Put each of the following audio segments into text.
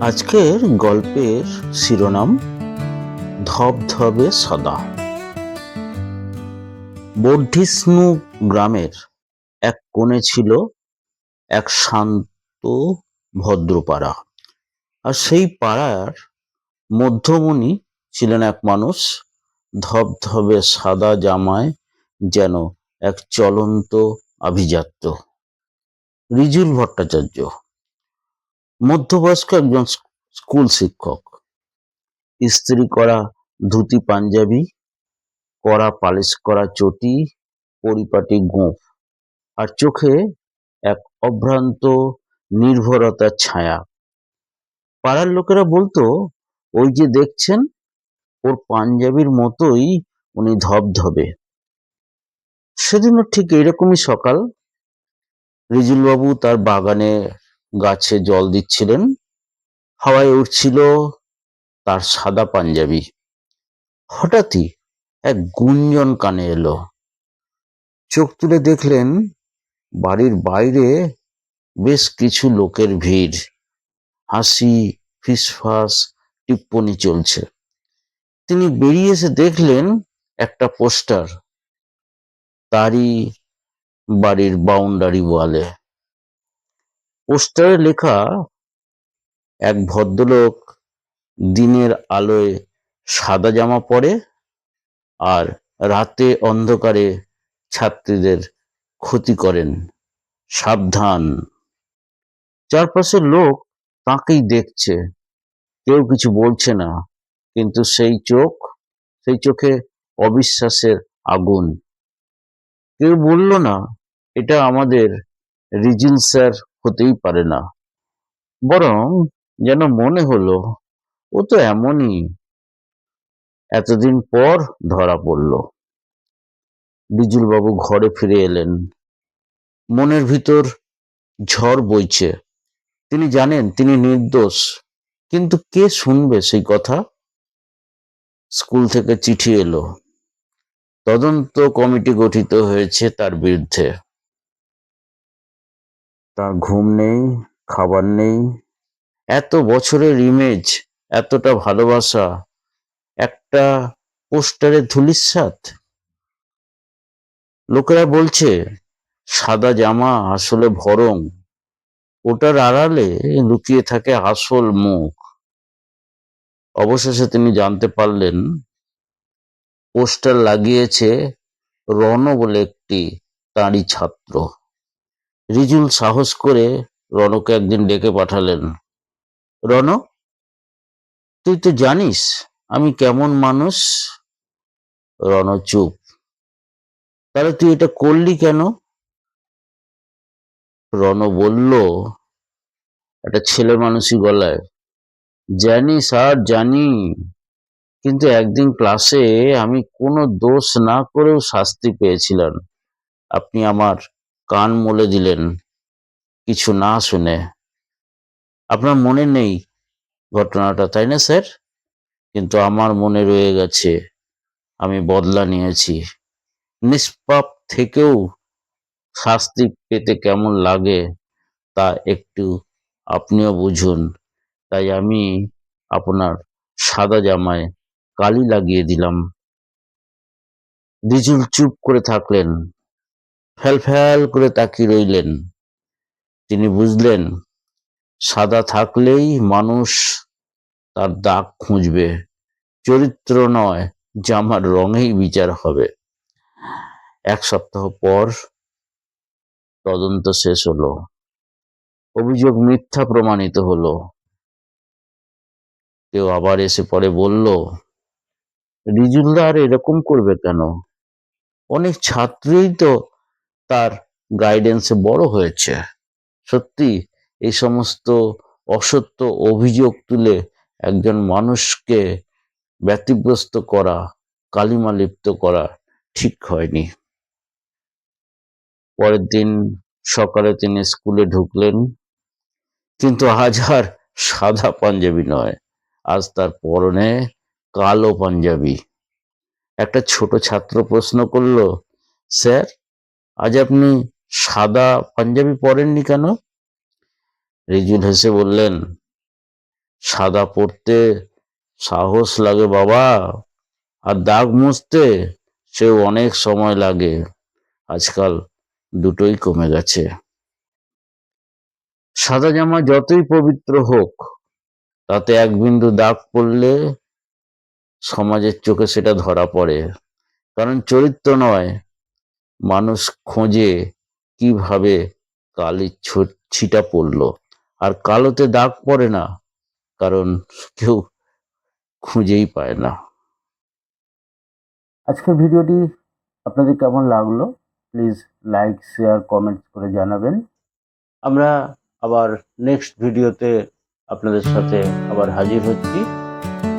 আজকের গল্পের শিরোনাম, ধবধবে সাদা। বর্ধিষ্ণু গ্রামের এক কোণে ছিল এক শান্ত ভদ্র পাড়া আর সেই পাড়ার মধ্যমণি ছিলেন এক মানুষ, ধবধবে সাদা জামায় যেন এক চলন্ত আভিজাত্য। রিজুল ভট্টাচার্য মধ্যবয়স্ক একজন স্কুল শিক্ষক। ইস্ত্রি করা, ধুতি, পাঞ্জাবি, করা, পালিশ করা, চটি, পরিপাটি, গোঁফ। আর চোখে এক অভ্রান্ত, নির্ভরতার ছায়া। পাড়ার লোকেরা বলতো, ওই যে দেখছেন, ওর পাঞ্জাবির মতোই উনি ধবধবে। সেদিনও ঠিক এরকমই সকাল। রিজুলবাবু তার বাগানে গাছে জল দিচ্ছিলেন। হাওয়ায় উঠছিল তার সাদা পাঞ্জাবি। হঠাৎই এক গুঞ্জন কানে এলো। চোখ তুলে দেখলেন বাড়ির বাইরে বেশ কিছু লোকের ভিড়। হাসি, ফিসফাস, টিপ্পনি চলছে। তিনি বেরিয়ে এসে দেখলেন একটা পোস্টার। তারই বাড়ির বাউন্ডারি ওয়ালে পোস্টারে লেখা, এক ভদ্রলোক দিনের আলোয় সাদা জামা পরে আর রাতে অন্ধকারে ছাত্রীদের ক্ষতি করেন। সাবধান। চারপাশের লোক তাকেই দেখছে। কেউ কিছু বলছে না, কিন্তু সেই চোখ, সেই চোখে অবিশ্বাসের আগুন। কেউ বলল না, এটা আমাদের রিজিল স্যার হতেই পারে না। বরং যেন মনে হলো, ও তো এমনই। এতদিন পর ধরা পড়ল। বিজুল বাবু ঘরে ফিরে এলেন। মনের ভিতর ঝড় বইছে। তিনি জানেন, তিনি নির্দোষ। কিন্তু কে শুনবে সেই কথা? স্কুল থেকে চিঠি এলো। তদন্ত কমিটি গঠিত হয়েছে তার বিরুদ্ধে। তার ঘুম নেই, খাবার নেই। এত বছরের ইমেজ এতটা ভালোবাসা, একটা পোস্টারে ধুলিস্বাদ লোকেরা বলছে, সাদা জামা আসলে ভরং, ওটার আড়ালে লুকিয়ে থাকে আসল মুখ। অবশেষে তিনি জানতে পারলেন, পোস্টার লাগিয়েছে রণ বলে একটি তাঁরই ছাত্র। রিজুল সাহস করে রণকে একদিন ডেকে পাঠালেন। রণ তুই তো জানিস আমি কেমন মানুষ? রণ চুপ। তাহলে তুই এটা করলি কেন? রণ বলল, একটা ছেলে মানুষই গলায় জানি স্যার জানি, কিন্তু একদিন ক্লাসে আমি কোনো দোষ না করেও শাস্তি পেয়েছিলাম। আপনি আমার কান মলে দিলেন, কিছু না শুনে। আপনার মনে নেই ঘটনাটা, তাই না, স্যার? কিন্তু আমার মনে রয়ে গেছে, আমি বদলা নিয়েছি। নিষ্পাপ থেকেও শাস্তি পেতে কেমন লাগে, তা একটু আপনিও বুঝুন। তাই আমি আপনার সাদা জামায় কালি লাগিয়ে দিলাম। রিজুল চুপ করে থাকলেন। ফ্যাল করে তাকিয়ে রইলেন। তিনি বুঝলেন, সাদা থাকলেই মানুষ তার দাগ খুঁজবে। চরিত্র নয় জামার রঙেই বিচার হবে। এক সপ্তাহ পর তদন্ত শেষ হলো। অভিযোগ মিথ্যা প্রমাণিত হলো। কেউ আবার এসে পরে বলল রিজুলদার এরকম করবে কেন? অনেক ছাত্রই তো তার গাইডেন্সে বড় হয়েছে। সত্যি, এই সমস্ত অসত্য অভিযোগ তুলে একজন মানুষকে ব্যতিগ্রস্ত করা, কালিমা লিপ্ত করা ঠিক হয়নি। পরের দিন সকালে তিনি স্কুলে ঢুকলেন, কিন্তু আজ আর সাদা পাঞ্জাবি নয়। আজ তার পরনে কালো পাঞ্জাবি। একটা ছোট ছাত্র প্রশ্ন করল, স্যার আজ আপনি সাদা পাঞ্জাবি পরেননি কেন? রিজুল হেসে বললেন, সাদা পড়তে সাহস লাগে বাবা, আর দাগ মুছতে সেও অনেক সময় লাগে। আজকাল দুটোই কমে গেছে। সাদা জামা যতই পবিত্র হোক, তাতে এক বিন্দু দাগ পড়লে সমাজের চোখে সেটা ধরা পড়ে। কারণ চরিত্র নয় মানুষ খোঁজে কীভাবে কালির ছিটা পড়ল। আর কালোতে দাগ পড়ে না, কারণ কেউ খুঁজেই পায় না। আজকের ভিডিওটি আপনাদের কেমন লাগল? প্লিজ লাইক, শেয়ার কমেন্টস করে জানাবেন। আমরা আবার নেক্সট ভিডিওতে আপনাদের সাথে আবার হাজির হচ্ছি।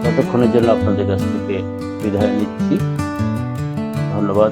ততক্ষণের জন্য আপনাদের কাছ থেকে বিদায় নিচ্ছি। ধন্যবাদ